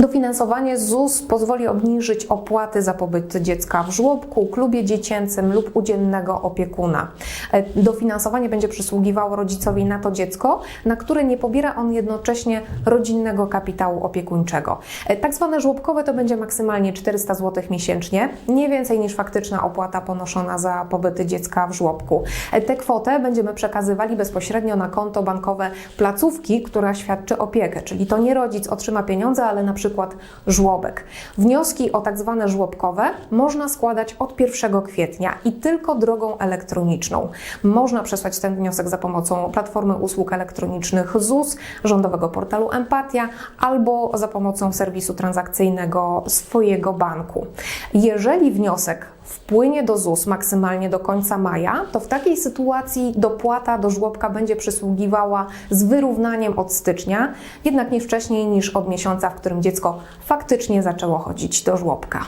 Dofinansowanie ZUS pozwoli obniżyć opłaty za pobyt dziecka w żłobku, klubie dziecięcym lub u dziennego opiekuna. E, Dofinansowanie będzie przysługiwało rodzicowi na to dziecko, na które nie pobiera on jednocześnie rodzinnego kapitału opiekuńczego. E, Tak zwane żłobkowe to będzie maksymalnie 400 zł miesięcznie, nie więcej niż faktyczna opłata ponoszona za pobyt dziecka w żłobku. E, Tę kwotę będziemy przekazywali bezpośrednio na konto bankowe placówki, która świadczy opiekę, czyli to nie rodzic otrzyma pieniądze, ale na przykład żłobek. Wnioski o tak zwane żłobkowe można składać od 1 kwietnia i tylko drogą elektroniczną. Można przesłać ten wniosek za pomocą platformy usług elektronicznych ZUS, rządowego portalu Empatia albo za pomocą serwisu transakcyjnego swojego banku. Jeżeli wniosek wpłynie do ZUS maksymalnie do końca maja, to w takiej sytuacji dopłata do żłobka będzie przysługiwała z wyrównaniem od stycznia, jednak nie wcześniej niż od miesiąca, w którym dziecko faktycznie zaczęło chodzić do żłobka.